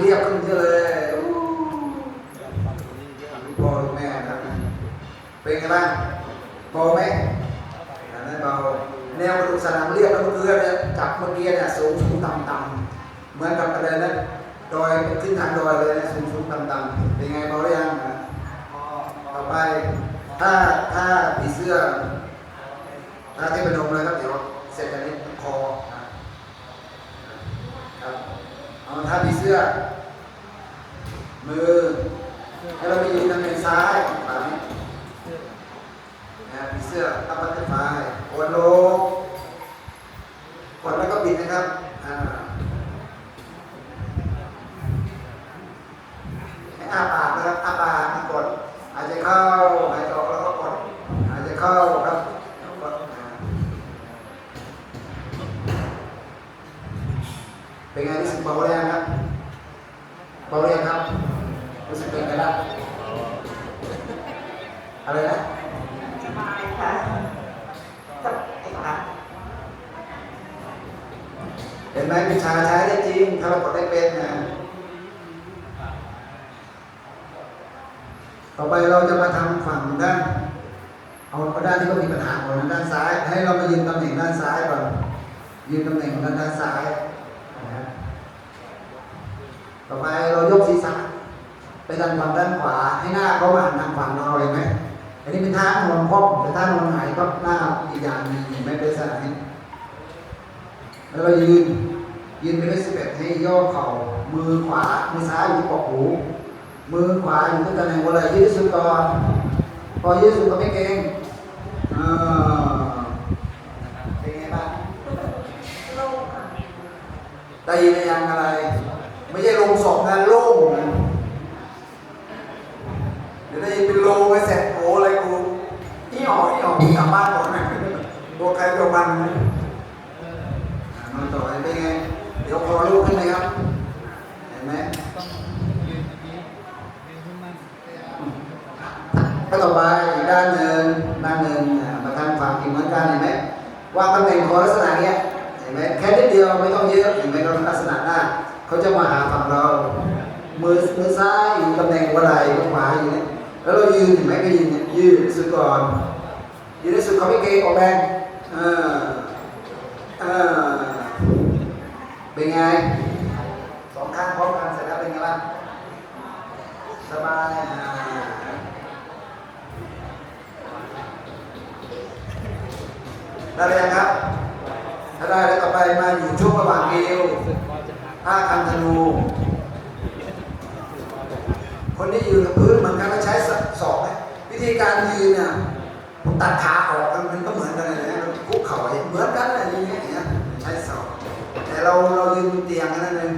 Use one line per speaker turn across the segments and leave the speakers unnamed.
เรียบขึ้นเยอะเลยอู้พ่อลูกแม่นะเป็นไงบ้างพอไหมอันนั้นเบาแนวกระดูกสันหลังเรียบแล้วเมื่อกี้เนี่ยจับเมื่อกี้เนี่ยสูงสูงต่ำต่ำเหมือนกับอะไรนะดอยขึ้นทางดอยเลยนะสูงสูงต่ำต่ำเป็นไงเบาหรือยังอะต่อไปถ้าถ้าผีเสื้อ ถ้าเทพนมเลยครับเดี๋ยวเสร็จจากนี้คอนะครับเอาท่าผีเสื้อ มือให้เราไปยืนทางเป็นซ้ายฝั่งนี้นะผีเสื้ออัปปัตตไฟกดลงกดแล้วก็ปิดนะครับอ่าให้อาปากนะครับอาปากให้กดหายใจเข้าหายใจออกแล้วก็กดหายใจเข้าครับแล้วกดอ่าเป็นไงรู้สึกเบาแรงครับเบาแรง ครับรู้สึกเป็นไงบ้างอะไรนะ
สบายค่ะกับไอ้ค่ะ
เห็นไหมวิชาใช้ได้จริง ถ้าเรากดได้เป็นนะต่อไปเราจะมาทำฝั่งด้านเอาเอาด้านที่ก็มีปัญหาก่อนนะด้านซ้าย ให้เรามายืนตำแหน่งด้านซ้ายก่อนยืนตำแหน่งด้านด้านซ้ายนะ ต่อไปเรายกศีรษะไปทางฝั่งด้านขวาให้หน้าเขามาหันทางฝั่งเราเห็นไหมอันนี้เป็นท่านอนคว่ำแต่ท่านอนหงายก็หน้าอีกอย่างหนึงเห็นไหมเป็นสถานนี้แล้วเรายืนยืนไปด้วยสิบเอ็ดให้ย่อเข่ามือขวามือซ้ายอยู่ที่ปกหู มือขวาอยู่ที่ตำแหน่งหัวไหล่ยืดสุดก่อนพอยืดสุดก็ไม่เกรงอ่าเป็นไงบ้าง
โล่งค่ะ
ได้ยินหรือยังอะไร ไม่ใช่ลงศพนะโล่งนะเดี๋ยวได้ยินเป็นโลงไปเสร็จโอ้อะไรกูอีหออีหอกกลับบ้านก่อนนะตัวใครตัวมันนะอะมาต่อไปเป็นไง เดี๋ยวพอลุกขึ้นไหมครับ เห็นไหมก็ต่อไปอีกด้านหนึ่งด้านหนึ่งมาทำความจริงเหมือนกันเห็นไหมวางตำแหน่งขอลักษณะเนี้ยเห็นไหมแค่นิดเดียวไม่ต้องเยอะเห็นไหม เขาจะมาหาฝั่งเรา มือมือซ้ายอยู่ตำแหน่งหัวไหล่มือขวาอยู่เนี่ยแล้วเรายืนเห็นไหมก็ยืนยืนสุดก่อนยืนที่สุดเขาไม่เกรงออกแรงเออเออเป็นไงสองข้างพร้อมกันเสร็จแล้วเป็นไงบ้างสบายได้หรือยังครับ ถ้าได้แล้วต่อไปมาอยู่ช่วงระหว่างเอว ท่าคันธนู คนที่ยืนกับพื้นเหมือนกันก็ใช้ศอกนะวิธีการยืนเนี่ยผมตัดขาออกมันก็เหมือนกันเลยนะคุกเข่าเหมือนกันอะไรอย่างเงี้ยอย่างเงี้ยใช้ศอกแต่เราเรายืนบนเตียงนั้นเอง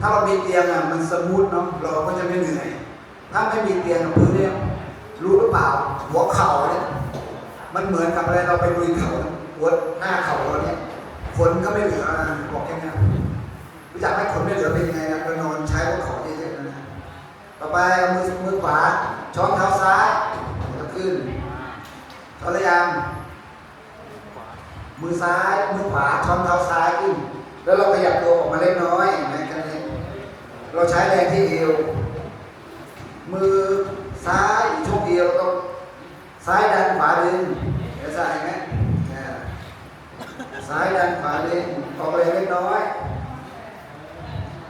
ถ้าเรามีเตียงอะมันสมูทเนาะเราก็จะไม่เหนื่อยถ้าไม่มีเตียงกับพื้นเนี่ยรู้หรือเปล่า หัวเข่าเนี่ยมันเหมือนกับอะไรเราไปลุยเขาหัวหน้าเข่าเราเนี่ยขนก็ไม่เหลือนะบอกแค่นี้ จักไหมขนไม่เหลือเป็นยังไงนะเรานอนใช้หัวเข่าเยอะๆนะ ต่อไปเอามือมือขวา ช้อนเท้าซ้ายแล้วขึ้นช้อนระยำมือซ้าย มือขวา ช้อนเท้าซ้ายขึ้น แล้วเราขยับตัวออกมาเล็กน้อยนไหมกันเล็กเราใช้แรงที่เอว มือซ้ายช่วงเอวต้องซ้ายดันขวาดึงเดี๋ยวใส่ไหมซ้ายดันขวาดึงออกไปเล็กน้อย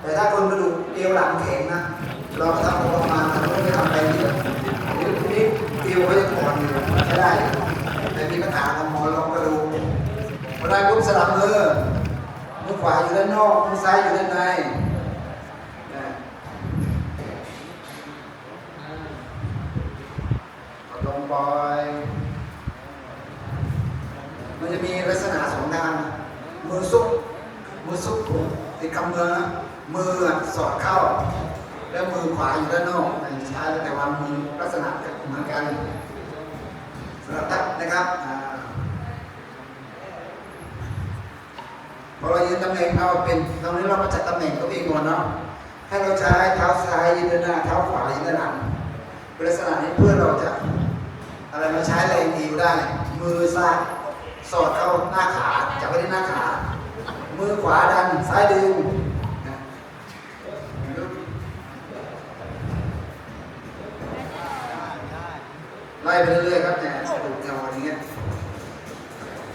แต่ถ้าคนกระดูกเอวหลังแข็งนะ เราทำประมาณนั้นไม่ทำอะไรนี่นี่เอวเขาจะอ่อนอยู่ใช้ได้ แต่มีปัญหากับหมอนรองกระดูกเวลาปุ๊บสลับมือมือขวาอยู่ด้านนอกมือซ้ายอยู่ด้านในนะกดลงปล่อย มันจะมีลักษณะสองทางมือซุก มือซุกติดกำ มือนะมือสอดเข้า แล้วมือขวาอยู่ด้านนอกใช้แต่ว่ามือลักษณะเหมือนกันสำหรับทับนะครับพอเรายืนตำแหน่งเอาเป็นตรงนี้เรามาจัดตำแหน่งตัวเองก่อนเนาะให้เราใช้เท้าซ้ายยืนด้านหน้าเท้าขวายืนด้านหลังเป็นลักษณะนี้เพื่อเราจะอะไรมาใช้แรงดีได้มือซ้ายสอดเข้าหน้าขาจับไว้ที่หน้าขา มือขวาดัน ซ้ายดึงไล่ไปเรื่อยๆครับเนี่ยสรุปเอวอย่างเงี้ย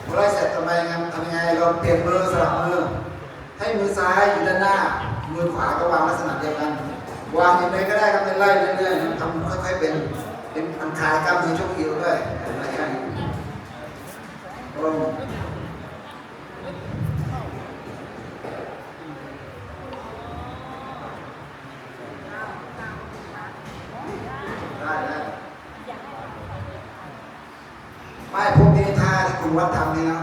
พอไล่เสร็จทำไมงั้นทำยังไงเราเปลี่ยนมือสลับมือ ให้มือซ้ายอยู่ด้านหน้า มือขวาก็วางลักษณะเดียวกัน วางยังไงก็ได้ครับเป็นไล่เรื่อยๆทำค่อยๆเป็น เป็นอันคายกล้ามเนื้อช่วงเอวด้วยอะไรอย่างเงี้ย วัดทำนี่นะ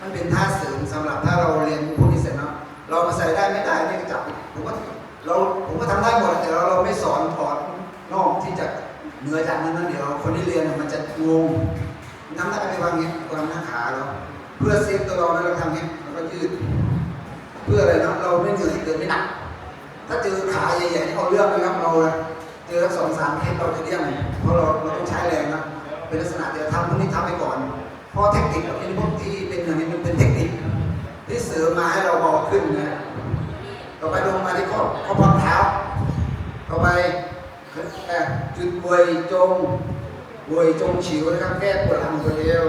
มันเป็นท่าเสริมสำหรับถ้าเราเรียนพวกนี้เสร็จเนาะเรามาใส่ได้ไม่ได้นี่ก็จับผมว่าเราผมก็ทำได้หมดแต่เราเราไม่สอนก่อนนอกที่จะเหนือจากนั้นนะเดี๋ยวคนที่เรียนมันจะงงนทำได้ไหมวางเงี้ยวางหน้าขาเราเพื่อเซฟตัวเราแล้วเราทำเงี้ยเราก็ยืด เพื่ออะไรนะเราไม่เหนื่อยเกินไม่หนักถ้าเจอขาใหญ่ๆนี่เอาเรื่องนะครับเราเจอสองสามเคสเราจะเลี่ยงเพราะเราเราต้องใช้แรงนะเป็นลักษณะเดียวทำพวกนี้ทำไปก่อน ราะเทคนิคแบบนี้พวกที่เป็นอย่างนี้มันเป็นเทคนิค ที่เสริมมาให้เราเบาขึ้นนะต่อไปลงมาที่ข้อข้อพับเท้าต่อไปจุดบวยจงบวยจงฉิวนะครับแก้ปวดหลังตัวเดียว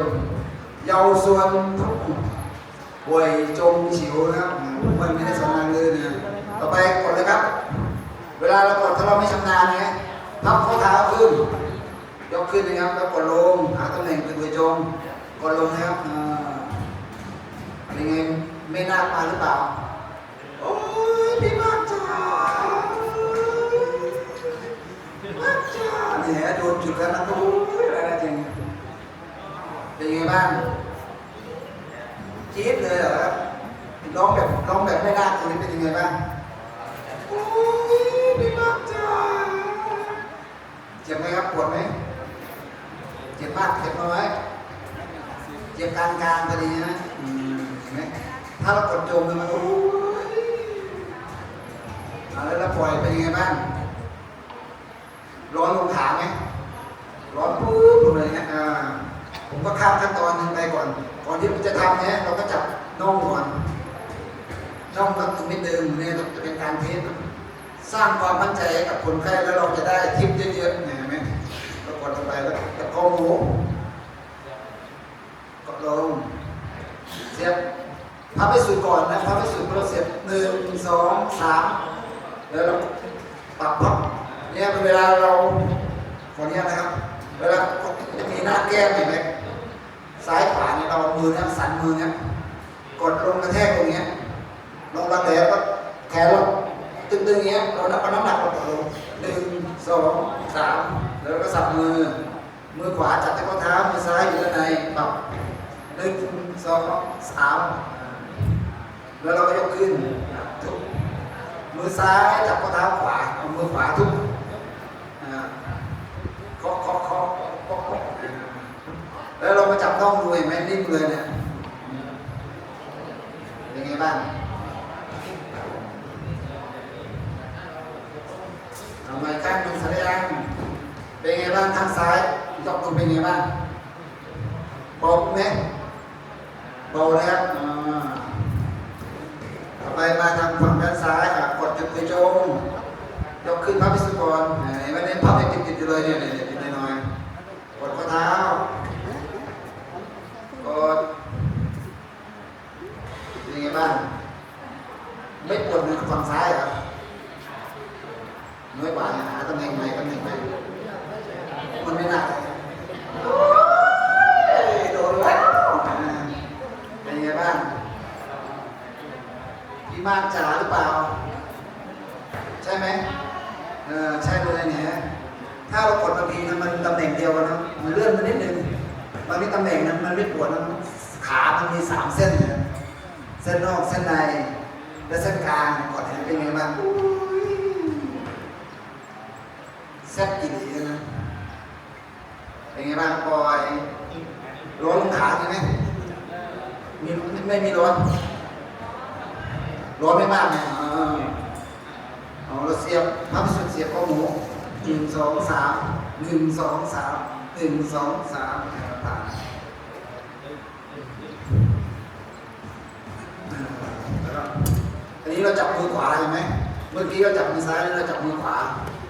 เยาวส่วนทุกบวยจงฉิวนะครับมันไม่ได้สำนักเลยนะต่อไปกดเลยครับ เวลาเรากดถ้าเราไม่ชำนาญไงพับข้อเท้าขึ้น ยกขึ้นนะครับแล้วกดลงหาตำแหน่งเป็นบวยจง กดลงนะครับเป็นไงไม่น่ามาหรือเปล่า โอ้ยพี่มากจ้ามากจ้าเนี่ยโดนจุดแล้วนะโอ้ยอะไรนะจริงเป็นไงบ้างจี๊ดเลยเหรอครับร้องแบบร้องแบบไม่น่าตัวนี้เป็นยังไงบ้างโอ้ยพี่มากจ้าเจ็บไหมครับปวดไหมเจ็บมากเจ็บน้อย กลางกลางพอดีนะอืมเห็นไหมถ้าเรากดจมมันโอ้ยเอาแล้วเราปล่อยเป็นยังไงบ้าง ร้อนลงขาไหมร้อนปุ๊บลงเลยนะอ่าผมก็ข้ามขั้นตอนหนึงไปก่อน ก่อนที่จะทำเนี่ยเราก็จับน่องก่อนน่องก็ตรงนิดนึงเนี่ยจะเป็นการเทสสร้างความมั่นใจให้กับคนไข้แล้วเราจะได้ทิปเยอะๆเนี่ยเห็นไหมเรากดลงไปแล้วตะโกนหูกด ลงเสียบพับไปสุดก่อนนะพับไปสุดเราเสียบหนึ่งสองสามแล้วเราปรับพับเนี่ยเป็นเวลาเราขออนุญาตนะครับเวลาจะมีหน้าแก้มเห็นไหมซ้ายขวาเนี่ยเรามือเนี่ยสันมือเนี่ยกดลงกระแทกตรงเนี้ยลงรักแร้ก็แขนเราตึงๆอย่างเงี้ยเรานับเอาน้ำหนักเราลงหนึ่งสองสามแล้วเราก็สับมือ มือขวาจับที่ข้อเท้ามือซ้ายอยู่ด้านในปรับ หนึ่งสองสามแล้วเราก็ยกขึ้นทุกมือซ้ายจับข้อเท้าขวาเอามือขวาทุกอ่าเคาะเคาะเคาะเคาะเคาะแล้วเรามาจับน่องดูเห็นไหมนิ่มเลยเนี่ยเป็นไงบ้างเอาไมข้างหนึ่งสัญญาณเป็นไงบ้างข้างซ้ายยกตัวเป็นไงบ้างเบไหม เบาแล้วต่อไปมาทางฝั่งด้านซ้ายกดจุดไปจงยกขึ้นพับพิสุกรเห็นไหมเนี่ยพับให้ติดๆอยู่เลยเนี่ยนิดๆหน่อยๆกดข้อเท้ากดเป็นยังไงบ้างไม่ปวดมือฝั่งซ้ายเหรอน้อยกว่าหาตำแหน่งไหนตำแหน่งไหนมันไม่หนักโอ้ยโดนแล้วอ่า เป็นไงบ้าง พี่มากจ๋าหรือเปล่า ใช่ไหมเออใช่เลยเนี่ยถ้าเรากดบางทีนะมันตำแหน่งเดียวกันนะมันเลื่อนมานิดนึงบางทีตำแหน่งนั้นมันไม่ปวดนะขามันมีสามเส้นเนี่ยเส้นนอกเส้นใน และเส้นกลางกดเห็นเป็นไงบ้างแซ่บกี่ดีนะเป็นไงบ้างปอยร้อนขาใช่ไหมมีไม่มีร้อน ร้อนไม่มากเนี่ยอ่าเอาเราเสียบพับสุดเสียบข้อหมูหนึ่งสองสามหนึ่งสองสามหนึ่งสองสามผ่านแล้วก็อันนี้เราจับมือขวาเห็นไหมเมื่อกี้เราจับมือซ้ายแล้วเราจับมือขวา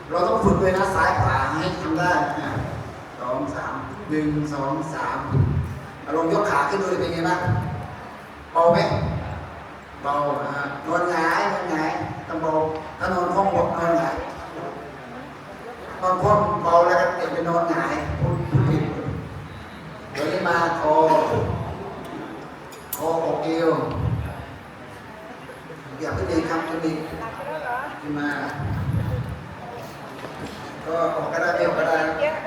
เราต้องฝึกด้วยนะซ้ายขวาให้ทำได้สองสามหนึ่งสองสามอาลองยกขาขึ้นดูเป็นไงบ้างเบาไหม เบาอ่านอนหงายนอนหงายต้องเบถ้านอนคว่ำบกนอนหงายนอนคว่ำเบาแล้วก็เดี๋ยวไปนอนหงายพูดพูดผิดเดี๋ยวนี้มาคอคออกเอวอยากขึ้นดีครับขึ้นดีขึ้นมา ก็ออกก็ได้ไม่ออกก็ได้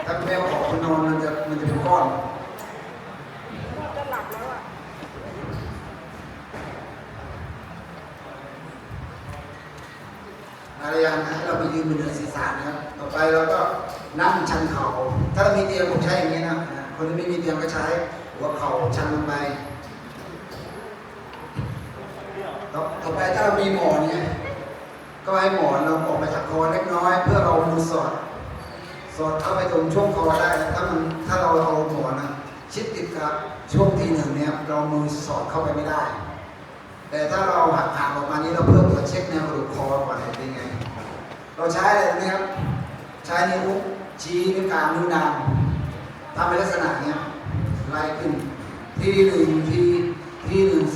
ถ้าไม่ออกคุณนอนมันจะมันจะเป็นก้อน
จะหลับแล้วอะ
อะไรอย่างนะให้เราไปยืนบนเนินศีรษะนะครับ ต่อไปเราก็นั่งชันเข่า ถ้าเรามีเตียงผมใช้อย่างนี้นะนะคนที่ไม่มีเตียงก็ใช้หัวเข่าชันลงไปต่อต่อไปถ้าเรามีหมอนเนี่ยก็ให้หมอนเราออกมาจากคอเล็กน้อย เพื่อเรามือสอด สอดเข้าไปตรงช่วงคอได้ ถ้ามันถ้าเราเอาหมอนนะชิดติดกับช่วงที่หนึ่งเนี่ยเรามือสอดเข้าไปไม่ได้ แต่ถ้าเราหักห่างออกมานี้เราเพิ่มตัวจเช็คแนวกระดูกคอก่อน เราใช้อะไรตรงนี้ครับ ใช้นิ้วชี้นิ้วกลางนิ้วนางทำเป็นลักษณะเนี้ยไล่ขึ้นทีหนึ่งทีทีหนึ่งส